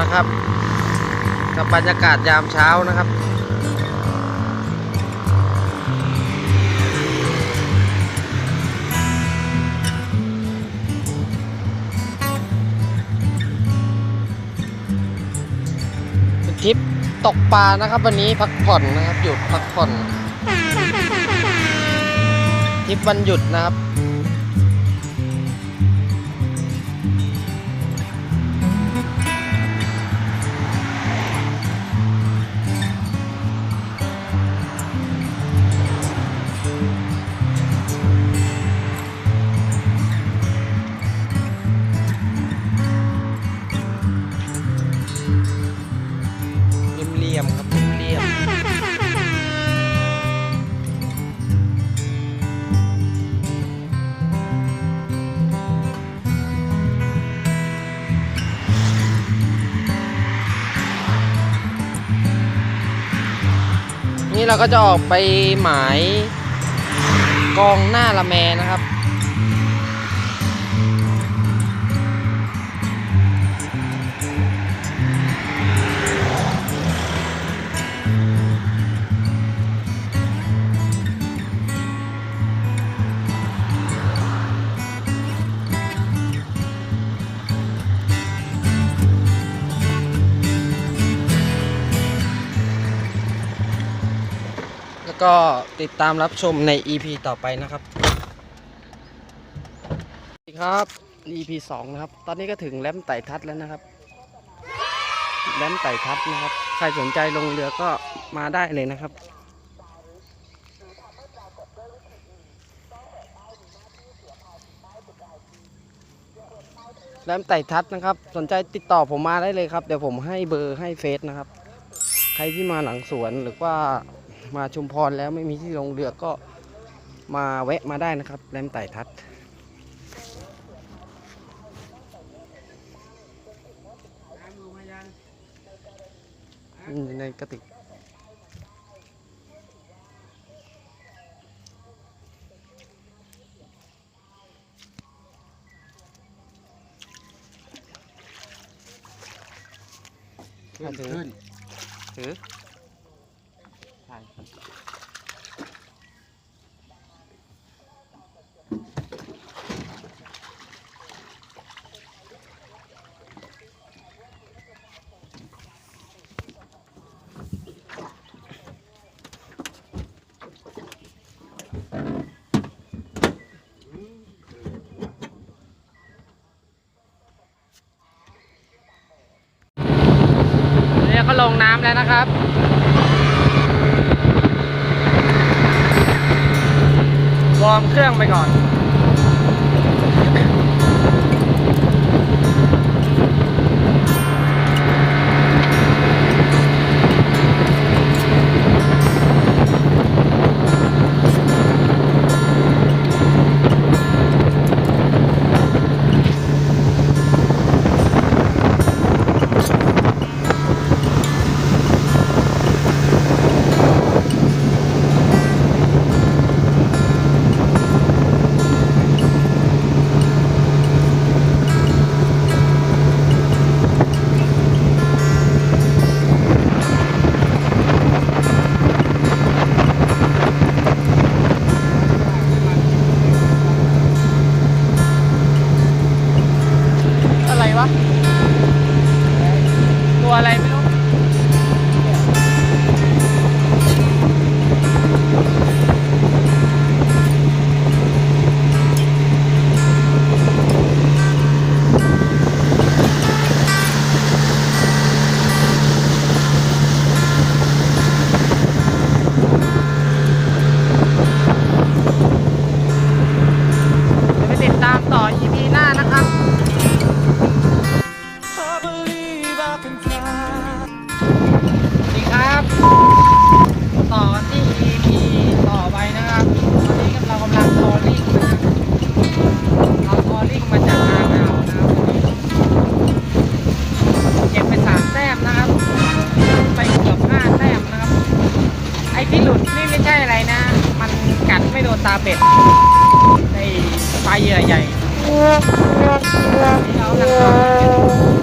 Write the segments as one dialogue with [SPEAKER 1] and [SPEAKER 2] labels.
[SPEAKER 1] นะครับ กับบรรยากาศยามเช้านะครับทริปตกปลานะครับ วันนี้พักผ่อนนะครับหยุดพักผ่อนทริปวันหยุดนะครับ นี้เราก็จะออกไปหมายกองหน้าละแมนะครับ ก็ติดตามรับชมใน EP ต่อไปนะครับสวัสดีครับ EP 2นะครับ ตอนนี้ก็ถึงแหลมไต่ทัดแล้วนะครับแหลมไต่ทัดนะครับ ใครสนใจลงเรือก็มาได้เลยนะครับแหลมไต่ทัดนะครับ สนใจติดต่อผมมาได้เลยครับ เดี๋ยวผมให้เบอร์ให้เฟซนะครับ ใครที่มาหลังสวนหรือว่า มาชุมพรแล้วไม่มีที่ลงเรือก็มาแวะมาได้นะครับแหลมไต่ทัดอยู่ในกระติกถือถือ ลงน้ำแล้วนะครับ วอร์มเครื่องไปก่อน เป็ดไอ้ปลาเหยื่อใหญ่เรากำลัง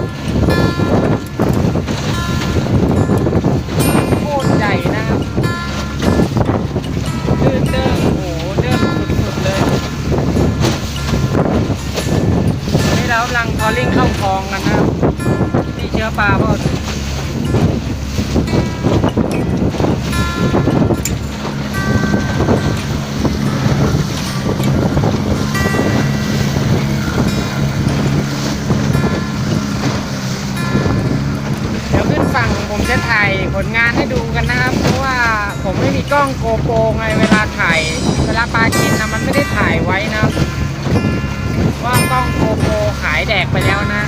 [SPEAKER 1] ผลงานให้ดูกันนะครับเพราะว่าผมไม่มีกล้องโกโปรไงเวลาถ่าย เวลาปลากินนะมันไม่ได้ถ่ายไว้นะ ว่ากล้องโกโปรขายแดกไปแล้วนะ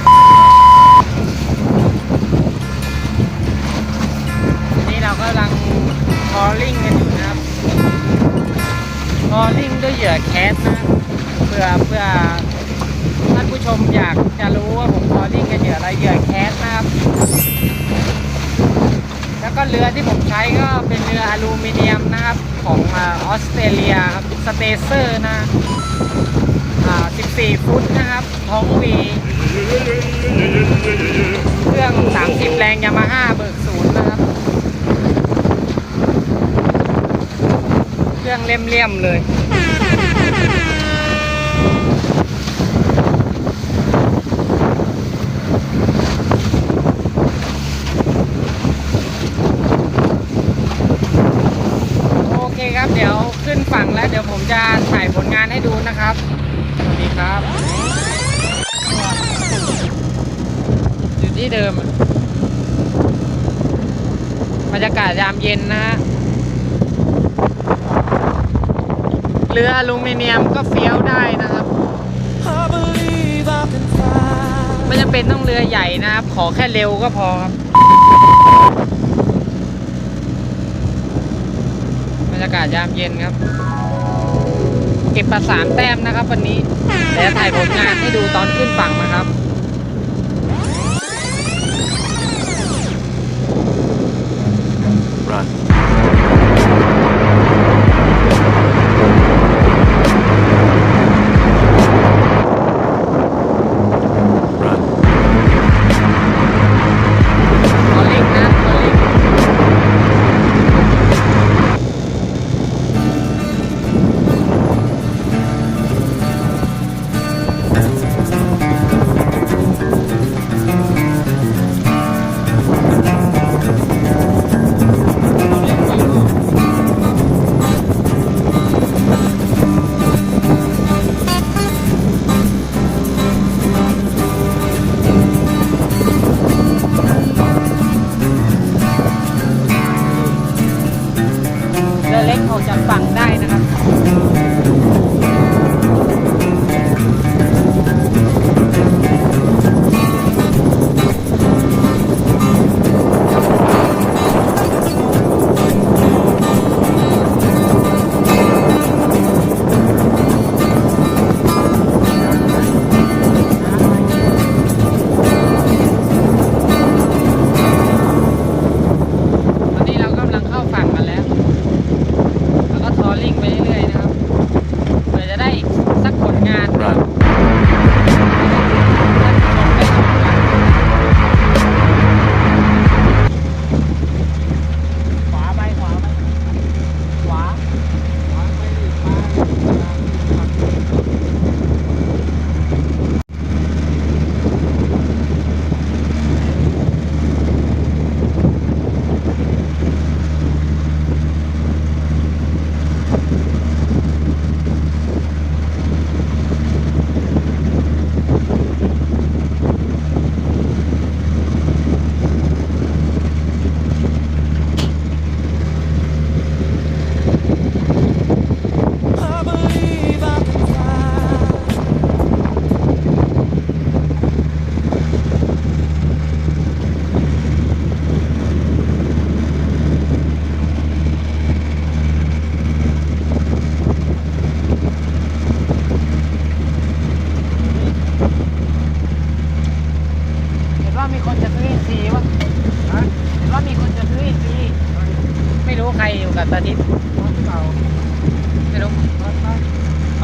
[SPEAKER 1] นี่เรากำลังคอลลิ่งกันอยู่นะครับคอลลิ่งด้วยเหยื่อแคสนะเพื่อเพื่อท่านผู้ชมอยากจะรู้ว่าผมคอลลิ่งกับเหยื่ออะไรเหยื่อแคสนะครับ แล้วก็เรือที่ผมใช้ก็เป็นเรืออลูมิเนียมนะครับ ของออสเตรเลียครับสเตเซอร์นะอ่า14 ฟุตนะครับ ท้องวี เครื่อง 30 แรงยามาฮ่าเบิกศูนย์นะครับ เครื่องเลี่ยมๆเลย โอเคครับ เดี๋ยวขึ้นฝั่งแล้ว เดี๋ยวผมจะถ่าย ผลงานให้ดูนะครับ สวัสดีครับ อยู่ที่เดิม บรรยากาศยามเย็นนะฮะเรืออลูมิเนียมก็เฟี้ยวได้นะครับไม่จำเป็นต้องเรือใหญ่นะครับ ขอแค่เร็วก็พอครับบรรยากาศยามเย็นครับ เก็บประสามแต้มนะครับ วันนี้เดี๋ยวถ่ายผลงานให้ดูตอนขึ้นฝั่งนะครับ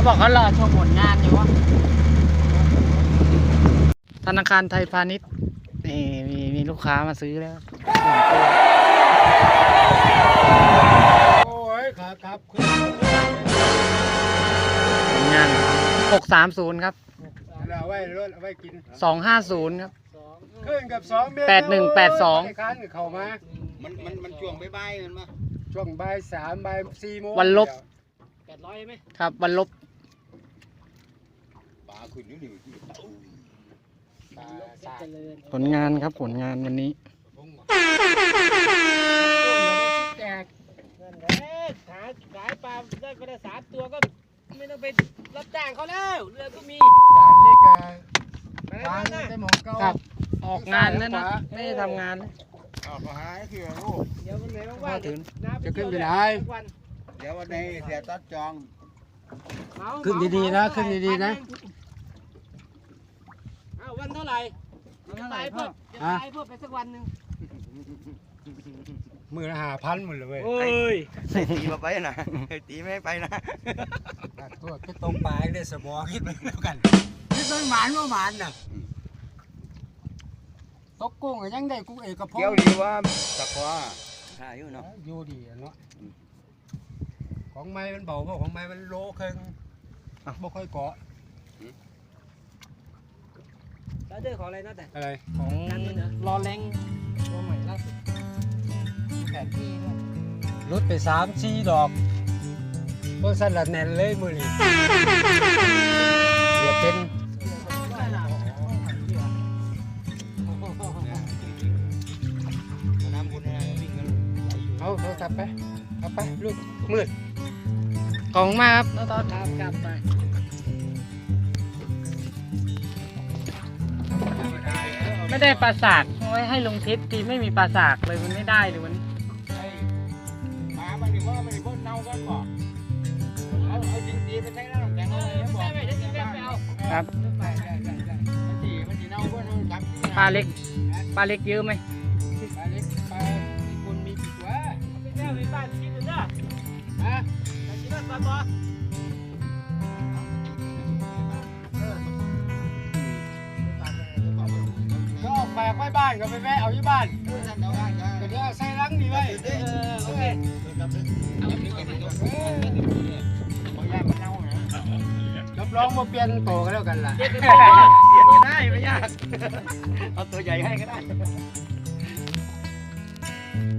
[SPEAKER 1] เขาบอกเขารอชมผลงานอยู่วะธนาคารไทยพาณิชย์นี่มีมีลูกค้ามาซื้อแล้ว
[SPEAKER 2] โอ้ยครับครับ
[SPEAKER 1] ผลงานหกสามศูนย์ครับ
[SPEAKER 2] เอาไว้รถเอาไว้กิน
[SPEAKER 1] สองห้าศูนย์ครับ
[SPEAKER 2] ก็ขึ้นกับสองเมตร
[SPEAKER 1] แปดหนึ่งแปดสอง
[SPEAKER 2] ไคันเข้ามา
[SPEAKER 3] มันมันมันช่วงบ่ายๆมันมา
[SPEAKER 2] ช่วงบ่ายสามบ่ายสี่โมง
[SPEAKER 1] วันลบ
[SPEAKER 4] แปดร้อยไหม
[SPEAKER 1] ครับ วันลบ ผลงานครับผลงานวันนี้
[SPEAKER 2] แจก
[SPEAKER 4] นั่นแหละขายขายปลาได้ไปได้สามตัวก็ไม่ต้องไปรับจ้างเขาแล้วเรือก็มี
[SPEAKER 2] จานเล็กอะ
[SPEAKER 4] ไป
[SPEAKER 2] ทาง
[SPEAKER 4] นั่นนะ
[SPEAKER 2] ได้หมองเก่า
[SPEAKER 1] ครับ ออกงานแล้วนะไม่ได้ทำงานนะ
[SPEAKER 3] อ้าวก็หายคือลูก
[SPEAKER 4] เดี๋ยววันไหนว่างๆ
[SPEAKER 1] ถึง
[SPEAKER 4] น้า
[SPEAKER 2] จะขึ้นไป
[SPEAKER 4] เที่ยว
[SPEAKER 2] ไหน
[SPEAKER 4] ทุกวัน
[SPEAKER 3] เดี๋ยววันนี้เสียตัดจอง
[SPEAKER 4] เหมา
[SPEAKER 2] ขึ้นดีๆนะขึ้นดีๆนะ
[SPEAKER 4] เอา วันเท่าไหร่จะตายเพิ่มจะตายเพิ่มไปสักวันหนึ่ง
[SPEAKER 2] มือละห้าพันหมดเลยเว้ย
[SPEAKER 4] โอ้ย
[SPEAKER 3] ใส่ตีมาไปนะใส่ตีไม่ให้ไปนะ
[SPEAKER 2] ตัวก็ตรงปลายได้สมองคิดไปแล้วกันคิดมันหมานว่าหมานน่ะตกกุ้งก็ยังได้กุ้งเอกพง
[SPEAKER 3] เกี่ยวดีว่าตะกว่าหาอยู่เนาะ
[SPEAKER 2] อยู่ดีอะเนาะของไม้มันเบาเพราะของไม้มันโลครึ่งบ่ค่อยเกาะ
[SPEAKER 4] แล้วเจอของอะไรนะแต่
[SPEAKER 2] อะไร
[SPEAKER 1] ของ
[SPEAKER 4] นั่นมันเหรอ
[SPEAKER 1] รอแรงตัวใหม่ล่าสุดแผนที่ด้วย
[SPEAKER 2] รถไปสามสี่ดอกพวกสั้นละแน่นเลยมือนี่เดี๋ยวเป็น
[SPEAKER 3] น้ำบุญอะไรวิ่งกัน
[SPEAKER 2] เอาโทรศัพท์ไป เอาไปลูกมืด
[SPEAKER 1] ขอบคุณมากครับน้องตอน
[SPEAKER 4] ไม่
[SPEAKER 1] ได้ปลาสากเอาไว้ให้ลงทิศทีไม่มีปลาสากเลยมันไม่ได้เลยวันนี้
[SPEAKER 3] ปลามันนี่ว่ามันนี่พ่นเน่ากันบ่เอาเอาจริงดีไปใช้น้ำแข็งเลยบอก
[SPEAKER 1] ครับ
[SPEAKER 3] มันสีมันสีเน่าพ่นจับ
[SPEAKER 1] ปลาเล็กปลาเล็กเยอะไหม
[SPEAKER 2] ปลาเล็กปลามีคนมีกี่ตัว
[SPEAKER 4] ไปเที่ยวในบ้านกินเถอะนะ
[SPEAKER 2] ฮะ
[SPEAKER 4] ไปกินนั่นปลาบอ
[SPEAKER 2] ก็ออกแปลกไว้บ้านก็ไปแวะเอาที่บ้านก็เดี๋ยวเอาใส่ลังนี่ไว้
[SPEAKER 4] เออโอเค
[SPEAKER 2] รับรองมาเปลี่ยนโตกันแล้วกันล่ะ
[SPEAKER 4] เจ็ดสิบ
[SPEAKER 3] ได้ไม่ยากเอาตัวใหญ่ให้ก็ได้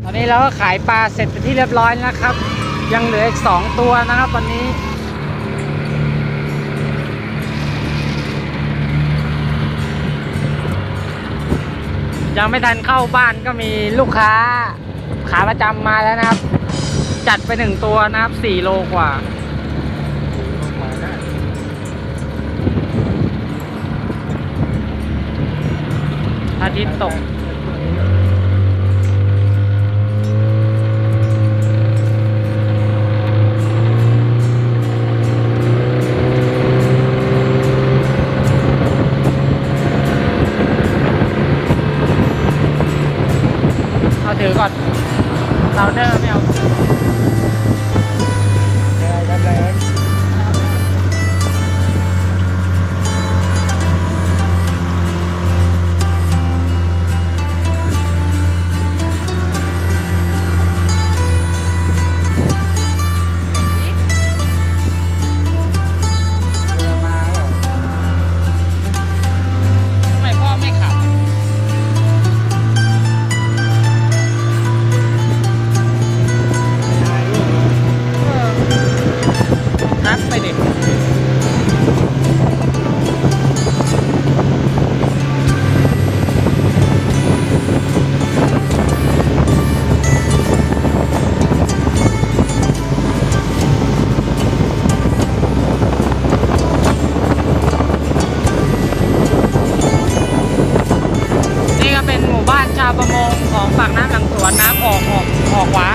[SPEAKER 1] ตอนนี้เราก็ขายปลาเสร็จเป็นที่เรียบร้อยแล้วนะครับ ยังเหลืออีกสองตัวนะครับวันนี้ ยังไม่ทันเข้าบ้านก็มีลูกค้า ขาประจำมาแล้วนะครับ จัดไปหนึ่งตัวนะครับสี่โลกว่าอาทิตย์ตก ถือก่อนเราเดอร์ไม่เอา ออกขวา